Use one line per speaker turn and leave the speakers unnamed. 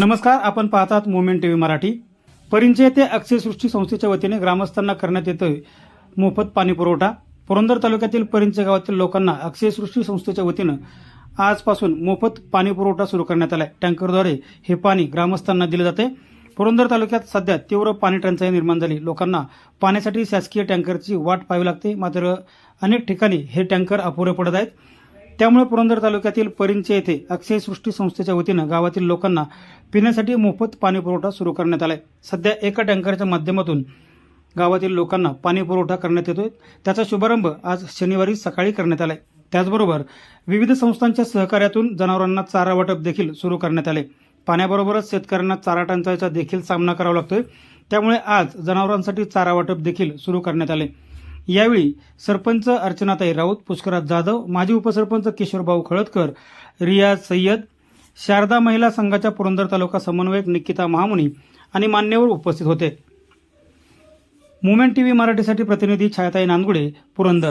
नमस्कार आपण पाहतात मुवमेंट टीव्ही मराठी. परिंचे येथे अक्षयसृष्टी संस्थेच्या वतीने ग्रामस्थांना करण्यात येतोय मोफत पाणी पुरवठा. पुरंदर तालुक्यातील परिंचे गावातील लोकांना अक्षयसृष्टी संस्थेच्या वतीनं आजपासून मोफत पाणी पुरवठा सुरू करण्यात आलाय. टँकरद्वारे हे पाणी ग्रामस्थांना दिले जाते पुरंदर तालुक्यात सध्या तीव्र पाणी टंचाई निर्माण झाली. लोकांना पाण्यासाठी शासकीय टँकरची वाट पाहावी लागते. मात्र अनेक ठिकाणी हे टँकर अपुरे पडत आहेत. त्यामुळे पुरंदर तालुक्यातील परिंचे येथे अक्षय सृष्टी संस्थेच्या वतीनं गावातील लोकांना पिण्यासाठी मोफत पाणी पुरवठा सुरू करण्यात आलाय. सध्या एका टँकरच्या माध्यमातून गावातील लोकांना पाणी पुरवठा करण्यात येतोय. त्याचा शुभारंभ आज शनिवारी सकाळी करण्यात आलाय. त्याचबरोबर विविध संस्थांच्या सहकार्यातून जनावरांना चारा वाटप देखील सुरू करण्यात आले. पाण्याबरोबरच शेतकऱ्यांना चारा टंचाईचा देखील सामना करावा लागतोय. त्यामुळे आज जनावरांसाठी चारा वाटप देखील सुरू करण्यात आले यावेळी सरपंच अर्चनाताई राऊत पुष्कराज जाधव माजी उपसरपंच किशोरभाऊ खळदकर रियाज सय्यद शारदा महिला संघाच्या पुरंदर तालुका समन्वयक निकिता महामुनी आणि मान्यवर उपस्थित होते. मुवमेंट टीव्ही मराठीसाठी प्रतिनिधी छायाताई नांदगुडे पुरंदर.